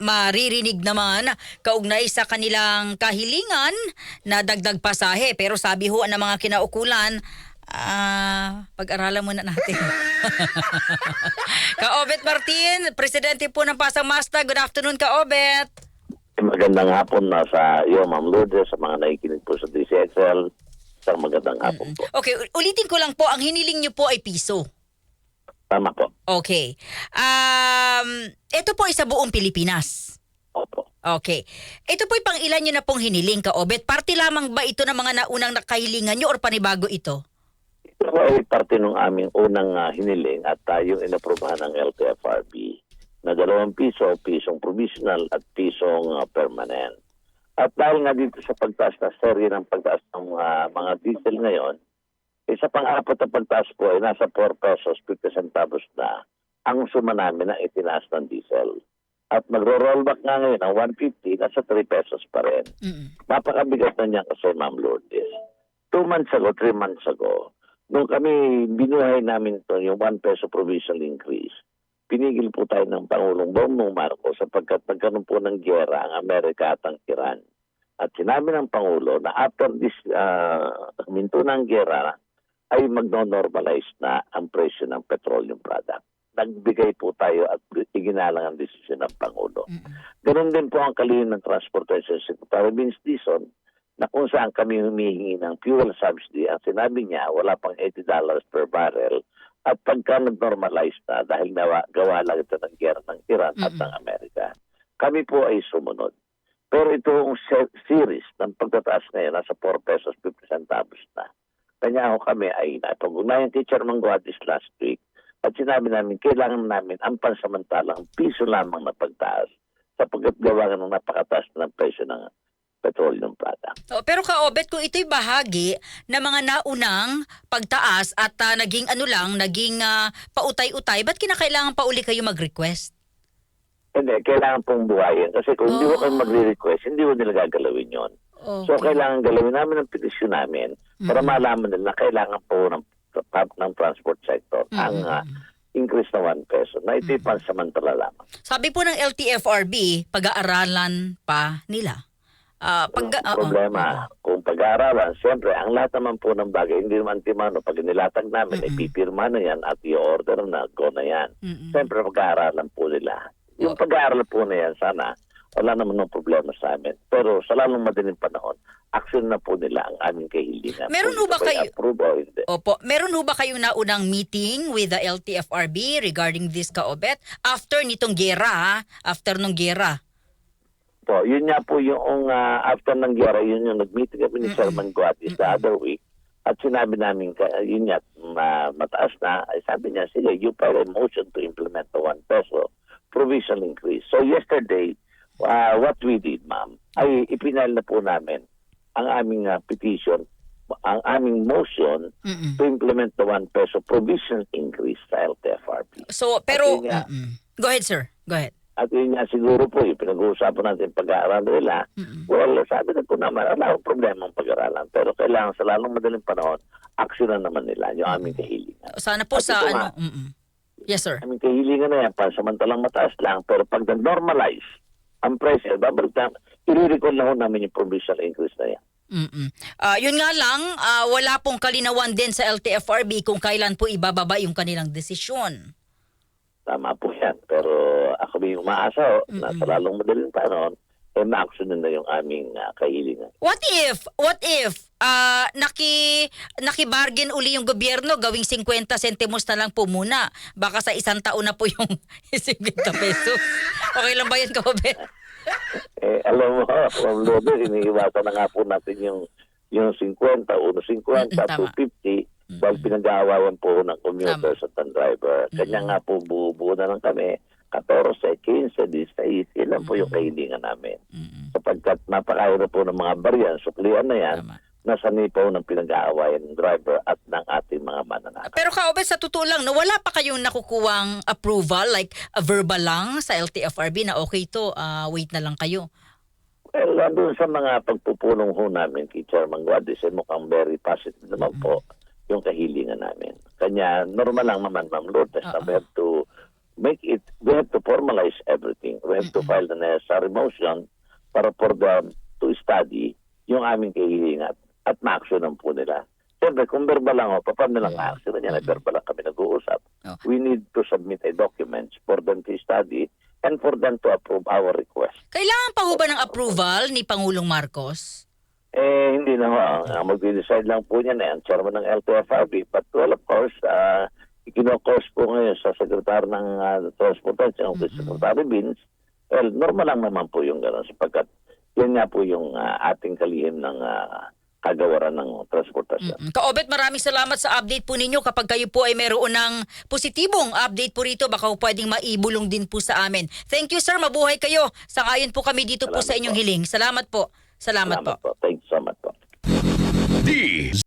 maririnig naman kaugnay sa kanilang kahilingan na dagdag pasahe. Pero sabi ho ng mga kinaukulan, ah, pag-aralan muna natin. Kaobet Martin, presidente po ng Pasang Masta. Good afternoon, Kaobet. Magandang hapon na sa iyo, Ma'am Lourdes, sa mga nakikinig po sa DCXL. Isang magandang hapon po. Okay, ulitin ko lang po, ang hiniling niyo po ay piso. Tama po. Okay. Um, ito po ay sa buong Pilipinas. Opo. Okay. Ito po pang ilan nyo na pong hiniling ka, Obet. Party lamang ba ito ng mga naunang nakahilingan nyo or panibago ito? Ito po ay parte ng aming unang ah, hiniling at tayong inaprobahan ng LTFRB na dalawang piso, pisong provisional at pisong ah, permanent. At dahil nga dito sa pagtaas na serye ng pagtaas ng ah, mga diesel ngayon, isa pang apat na pagtaas po ay nasa 4 pesos 50 centavos na ang suma namin na itinaas ng diesel. At magro-rollback nga ngayon ang 150, nasa 3 pesos pa rin. Mm-mm. Napakabigat na niya kasi, Ma'am Lourdes. Two months ago, three months ago, nung kami binuhay namin to yung one peso provisional increase, pinigil po tayo ng Pangulong Bongbong Marcos sapagkat nagkaroon po ng gyera ang Amerika at ang Iran. At sinabi ng Pangulo na after this uh, minto ng gyera, ay magno-normalize na ang presyo ng petroleum product. Nagbigay po tayo at iginalang ang desisyon ng Pangulo. Ganon din po ang kalihim ng Transportation Secretary Vince Dizon na kung saan kami humihingi ng fuel subsidy. Ang sinabi niya, wala pang $80 per barrel. At pagka nag-normalize na, dahil nawa, gawa lang ito ng gera ng Iran at Mm-mm. ng Amerika, kami po ay sumunod. Pero itong se- series ng pagtataas ngayon, nasa 4 pesos 50 centavos na. Kanya ako kami ay napag-ugnayan kay Chairman Guadis last week at sinabi namin, kailangan namin ang pansamantalang piso lamang na pagtaas sapagkat gawa ng napakataas na ng presyo ng petroleum product. Oh, pero Kaobet, kung ito'y bahagi ng mga naunang pagtaas at ah, naging ano lang, naging ah, pautay-utay, ba't kinakailangan pa uli kayo mag-request? Hindi, kailangan pong buhayin. Kasi kung hindi mo Oh. kayo magre-request, hindi mo nila gagalawin yon. Oh. So, kailangan galawin namin ang petisyon namin para malaman nila na kailangan po ng, ng transport sector ang ah, increase na 1 peso na ito'y pansamantala lamang. Sabi po ng LTFRB, pag-aaralan pa nila. Ah, pag, Ang oo, problema, kung pag-aaralan, siyempre, ang lahat naman po ng bagay, hindi naman timano, pag nilatag namin, Mm-mm. ipipirma na yan at i-order na, go na yan. Mm-mm. Siyempre, pag-aaralan po nila. Yung Oh. pag-aaral po na yan, sana, wala naman ng problema sa amin. Pero sa lalong madaling panahon, action na po nila ang aming kahilingan. Meron ho ba kayo- Approve o hindi. Opo, meron ho ba kayong naunang meeting with the LTFRB regarding this Kaobet? After nitong gera? After nung gera. Po, yun nga po yung ah, after ng gyera, yun yung nag-meeting kami ni Mm-mm. Chairman Guatis the other week. At sinabi namin, yun nga, ma- mataas na. Ay sabi niya, sige, you file a motion to implement the 1 peso provisional increase. So yesterday, ah, what we did, ma'am, ay ipinal na po namin ang aming ah, petition, ang aming motion Mm-mm. to implement the 1 peso provisional increase sa LTFRB. So, pero... At yun nga. Go ahead, sir. Go ahead. At yun nga siguro po, yung pinag-uusapan natin pag-aaral nila, Mm-mm. Well, sabi na po naman, wala akong problema ang pag-aralan. Pero kailangan sa lalong madaling panahon, na naman nila yung aming kahilingan. Sana po At sa ito ano... nga. Mm-mm. Yes, sir. Aming kahilingan na yan, pansamantalang mataas lang. Pero pag na-normalize ang presyo, babalik na, i-recall na ho namin yung provisional increase na yan. Mm-mm. Ah, yun nga lang, ah, wala pong kalinawan din sa LTFRB kung kailan po ibababa yung kanilang desisyon. Tama po yan. Pero ako may umaasa ho, na sa lalong madaling panahon, eh ma-action na yung aming ah, kahilingan. What if, what if, ah naki, naki-bargain uli yung gobyerno, gawing 50 centimos na lang po muna. Baka sa isang taon na po yung 50 pesos. Okay lang ba yun, Kobe? Eh, alam mo, Ma'am Lourdes, iniiwasan na nga po natin yung yung 50, 150, Mm, tama. 250, dahil pinag-aawayan po ng commuters at ng driver. Kanya nga po buo-buo na lang kami, 14, 15, 16, ilan po yung kahilingan namin. Mm-mm. Sapagkat napakahirap po ng mga baryan, suklian na yan, Tama. Nasa nipo ng pinag-aawayan ng driver at ng ating mga mananakit. Pero Kaobe, sa totoo lang, no, wala pa kayong nakukuwang approval, like a verbal lang sa LTFRB na okay to, ah, wait na lang kayo. Well, doon sa mga pagpupulong ho namin kay Chairman Guadis, eh, mukhang very positive naman po yung kahilingan namin. Kanya, normal lang naman, Ma'am Lourdes, Oo. we have to make it, we have to formalize everything. We have to file the necessary motion para for them to study yung aming kahilingan at ma-actionan po nila. Siyempre, kung verbal lang o, paano lang ma-action yan, eh, verbal lang kami nag-uusap. Oh. We need to submit a documents for them to study and for them to approve our request. Kailangan pa ho ba ng approval ni Pangulong Marcos? Eh, hindi na ho. Ang mag-decide lang po niyan eh, ang chairman ng LTFRB. But well, of course, uh, ikinokos po ngayon sa sekretar ng uh, Transportation, mm Secretary Vince. Well, normal lang naman po yung gano'n sapagkat yan nga po yung uh, ating kalihim ng uh, kagawaran ng transportasyon. Mm. Kaobet, maraming salamat sa update po ninyo. Kapag kayo po ay meron ng positibong update po rito, baka po pwedeng maibulong din po sa amin. Thank you sir, mabuhay kayo. Sangayon po kami dito po Salamat sa inyong po. hiling. Salamat po. Salamat, po. Salamat po. Thank you so much po. D